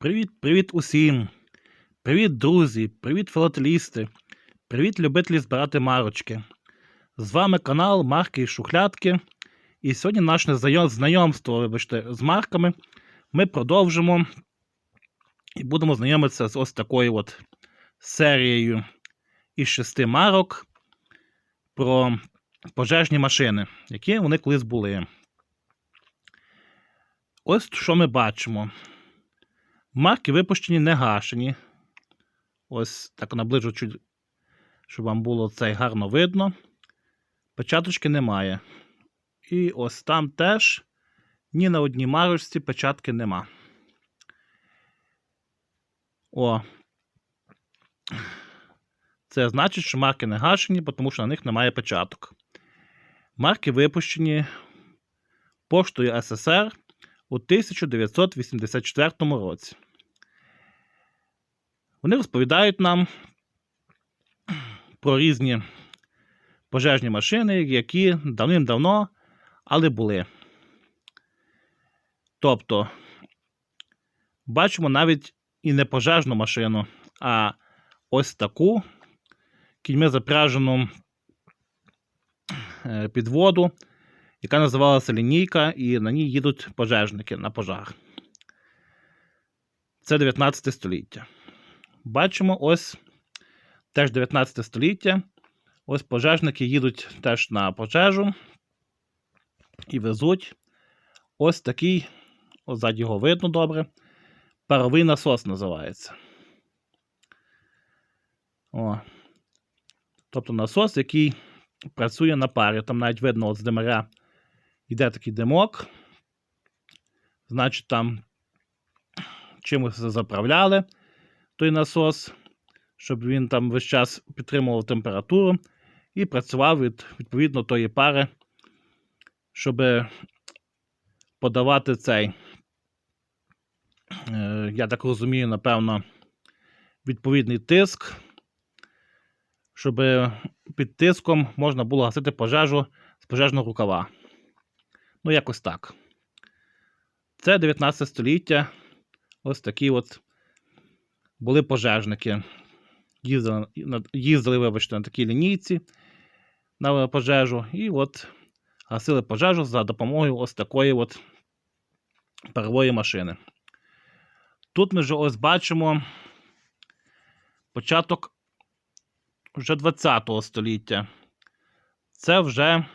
Привіт-привіт усім! Привіт, друзі! Привіт, філателісти! Привіт, любителі збирати марочки! З вами канал Марки і Шухлядки. І сьогодні наше знайомство вибачте, з марками ми продовжимо і будемо знайомитися з ось такою от серією із шести марок про пожежні машини, які вони колись були. Ось що ми бачимо. Марки випущені не гашені. Ось так наближу щоб вам було це гарно видно. Печаточки немає. І ось там теж ні на одній марочці печатки нема. О. Це значить, що марки не гашені, тому що на них немає печаток. Марки випущені поштою СССР у 1984 році. Вони розповідають нам про різні пожежні машини, які давним-давно, але були. Тобто, бачимо навіть і не пожежну машину, а ось таку кіньми запряжену е, підводу, яка називалася лінійка, і на ній їдуть пожежники на пожар. Це 19 століття. Бачимо ось теж 19 століття. Ось пожежники їдуть теж на пожежу і везуть ось такий, ось його видно добре. Паровий насос називається. О. Тобто насос, який працює на парі. Там навіть видно, от з димаря йде такий димок. Значить, там чимось заправляли той насос, щоб він там весь час підтримував температуру і працював від відповідно тої пари, щоб подавати цей, е, я так розумію, напевно, відповідний тиск, щоб під тиском можна було гасити пожежу з пожежного рукава. Ну, якось так. Це 19 століття. Ось такі от були пожежники. Їздили, їздили, вибачте, на такій лінійці на пожежу. І от гасили пожежу за допомогою ось такої от парової машини. Тут ми вже ось бачимо початок вже 20 століття. Це вже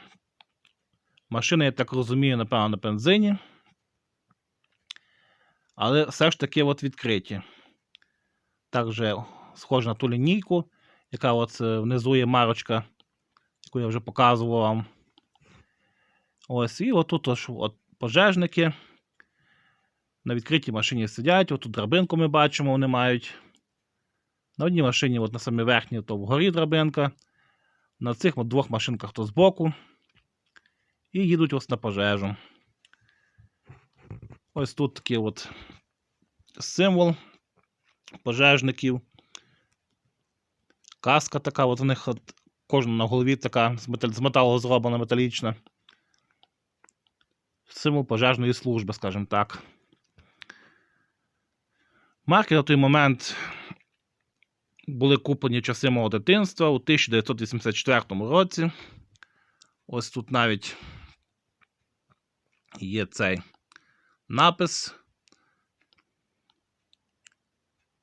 машини, я так розумію, напевно, на бензині. Але все ж таки от відкриті. Так вже схоже на ту лінійку, яка от е, внизу є марочка, яку я вже показував вам. Ось, і отут ось, от пожежники. На відкритій машині сидять, отут драбинку ми бачимо, вони мають. На одній машині, от на самій верхній, то вгорі драбинка. На цих от двох машинках то збоку. І їдуть ось на пожежу. Ось тут такий от символ пожежників. Каска така, от у них от, кожна на голові така з металу зроблена металічна. Символ пожежної служби, скажімо так. Марки на той момент були куплені часи мого дитинства у 1984 році. Ось тут навіть є цей напис.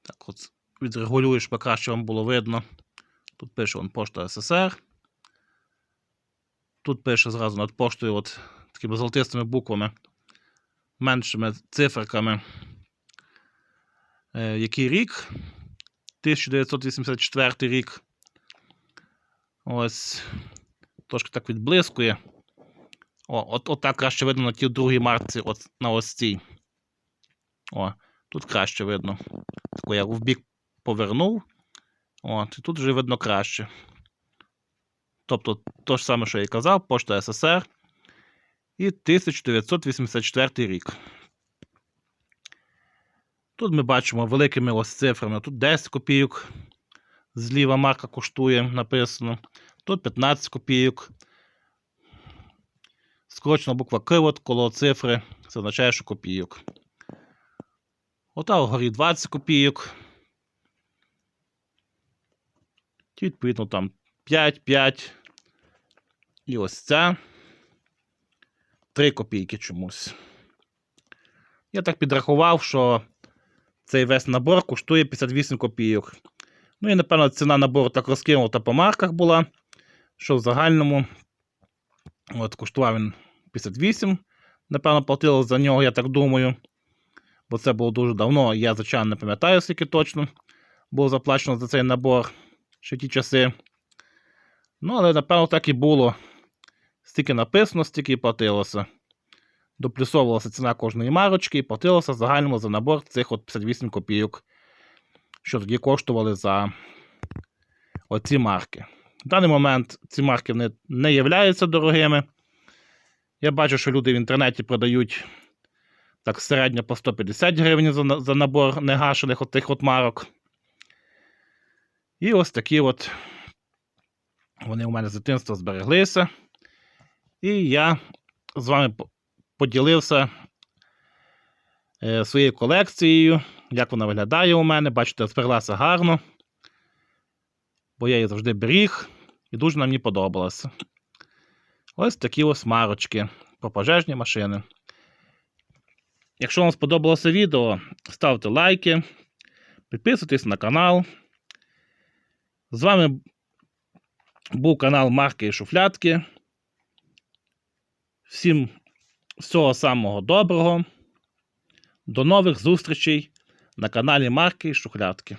Так, от відрегулюєш, щоб краще вам було видно. Тут пише он пошта СССР. Тут пише зразу над поштою от такими золотистими буквами, меншими циферками. Е, який рік? 1984 рік. Ось. Трошки так відблискує. О, от, от так краще видно на тій другій марці, от на ось цій. О, тут краще видно. Таку я в бік повернув. От, і тут вже видно краще. Тобто, то ж саме, що я і казав, пошта СССР. І 1984 рік. Тут ми бачимо великими ось цифрами. Тут 10 копійок. Зліва марка коштує, написано. Тут 15 копійок. Скорочена буква К от коло цифри. Це означає, що копійок. Ота вгорі 20 копійок. Ті, Відповідно, там 5, 5. І ось ця. 3 копійки чомусь. Я так підрахував, що цей весь набор коштує 58 копійок. Ну і, напевно, ціна набору так розкинута по марках була, що в загальному от, коштував він 58. Напевно, платили за нього, я так думаю. Бо це було дуже давно. Я, звичайно, не пам'ятаю, скільки точно було заплачено за цей набор ще ті часи. Ну, але, напевно, так і було. Стільки написано, стільки і платилося. Доплюсовувалася ціна кожної марочки і платилося загальному за набор цих от 58 копійок, що тоді коштували за оці марки. В даний момент ці марки не, не являються дорогими. Я бачу, що люди в інтернеті продають так середньо по 150 гривень за, за набор негашених от тих от марок. І ось такі от вони у мене з дитинства збереглися. І я з вами поділився е, своєю колекцією, як вона виглядає у мене. Бачите, збереглася гарно. Бо я її завжди беріг, і дуже вона мені подобалася. Ось такі ось марочки про пожежні машини. Якщо вам сподобалося відео, ставте лайки, підписуйтесь на канал. З вами був канал Марки і Шуфлятки. Всім всього самого доброго. До нових зустрічей на каналі Марки і Шухлядки.